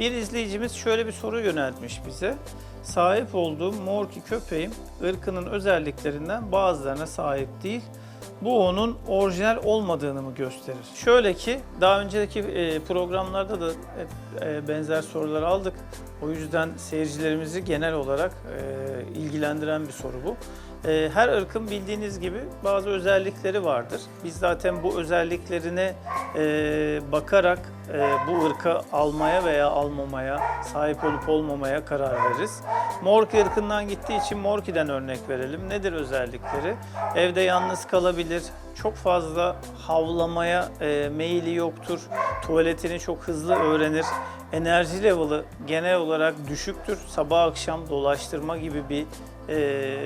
Bir izleyicimiz şöyle bir soru yöneltmiş bize. Sahip olduğum Morki köpeğim ırkının özelliklerinden bazılarına sahip değil. Bu onun orijinal olmadığını mı gösterir? Şöyle ki daha önceki e, programlarda da e, benzer sorular aldık. O yüzden seyircilerimizi genel olarak e, ilgilendiren bir soru bu. E, Her ırkın bildiğiniz gibi bazı özellikleri vardır. Biz zaten bu özelliklerine e, bakarak e, bu ırka almaya veya almamaya, sahip olup olmamaya karar veririz. Morki ırkından gittiği için Morki'den örnek verelim. Nedir özellikleri? Evde yalnız kalabilir, çok fazla havlamaya e, meyili yoktur, tuvaletini çok hızlı öğrenir, enerji level'ı genel olarak düşüktür. Sabah akşam dolaştırma gibi bir e,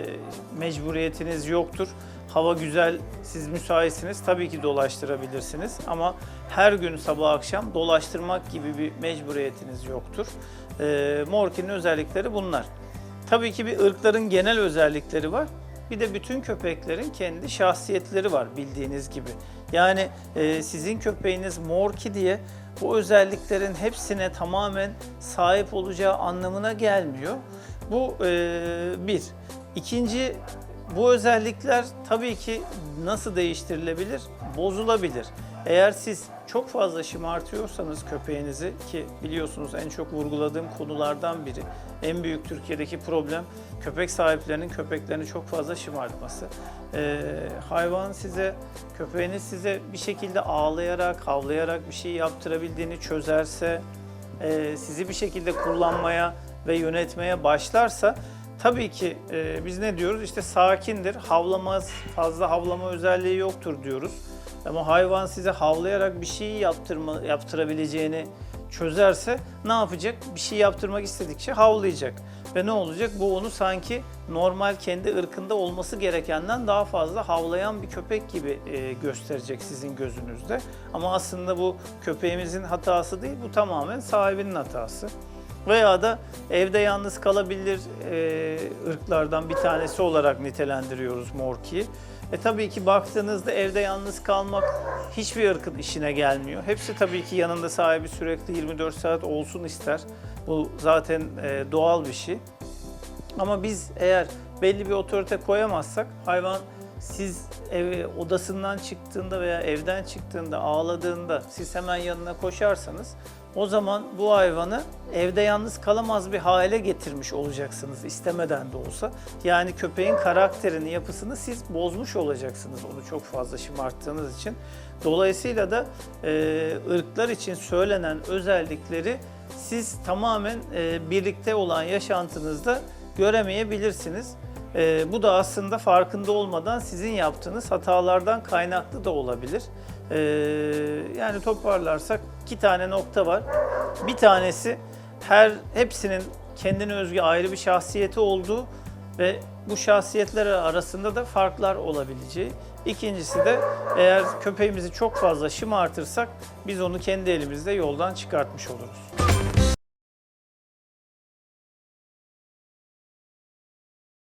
mecburiyetiniz yoktur. Hava güzel, siz müsaitsiniz tabii ki dolaştırabilirsiniz ama her gün sabah akşam dolaştırmak gibi bir mecburiyetiniz yoktur. E, Morki'nin özellikleri bunlar. Tabii ki bir ırkların genel özellikleri var. Bir de bütün köpeklerin kendi şahsiyetleri var bildiğiniz gibi. Yani e, sizin köpeğiniz Morki diye bu özelliklerin hepsine tamamen sahip olacağı anlamına gelmiyor. Bu e, bir. İkinci, bu özellikler tabii ki nasıl değiştirilebilir? Bozulabilir. Eğer siz çok fazla şımartıyorsanız köpeğinizi ki biliyorsunuz en çok vurguladığım konulardan biri. En büyük Türkiye'deki problem köpek sahiplerinin köpeklerini çok fazla şımartması. Ee, hayvan size, köpeğiniz size bir şekilde ağlayarak, havlayarak bir şey yaptırabildiğini çözerse, e, sizi bir şekilde kullanmaya ve yönetmeye başlarsa tabii ki e, biz ne diyoruz? İşte sakindir, havlamaz, fazla havlama özelliği yoktur diyoruz. Ama hayvan size havlayarak bir şey yaptırma, yaptırabileceğini çözerse ne yapacak? Bir şey yaptırmak istedikçe havlayacak. Ve ne olacak? Bu onu sanki normal kendi ırkında olması gerekenden daha fazla havlayan bir köpek gibi e, gösterecek sizin gözünüzde. Ama aslında bu köpeğimizin hatası değil, bu tamamen sahibinin hatası. Veya da evde yalnız kalabilir e, ırklardan bir tanesi olarak nitelendiriyoruz Morki'yi. E tabii ki baktığınızda evde yalnız kalmak hiçbir ırkın işine gelmiyor. Hepsi tabii ki yanında sahibi sürekli 24 saat olsun ister. Bu zaten e, doğal bir şey. Ama biz eğer belli bir otorite koyamazsak hayvan siz ev odasından çıktığında veya evden çıktığında ağladığında siz hemen yanına koşarsanız o zaman bu hayvanı evde yalnız kalamaz bir hale getirmiş olacaksınız istemeden de olsa. Yani köpeğin karakterini, yapısını siz bozmuş olacaksınız onu çok fazla şımarttığınız için. Dolayısıyla da e, ırklar için söylenen özellikleri siz tamamen e, birlikte olan yaşantınızda göremeyebilirsiniz. Ee, bu da aslında farkında olmadan sizin yaptığınız hatalardan kaynaklı da olabilir. Ee, yani toparlarsak iki tane nokta var. Bir tanesi her hepsinin kendine özgü ayrı bir şahsiyeti olduğu ve bu şahsiyetler arasında da farklar olabileceği. İkincisi de eğer köpeğimizi çok fazla şımartırsak biz onu kendi elimizde yoldan çıkartmış oluruz.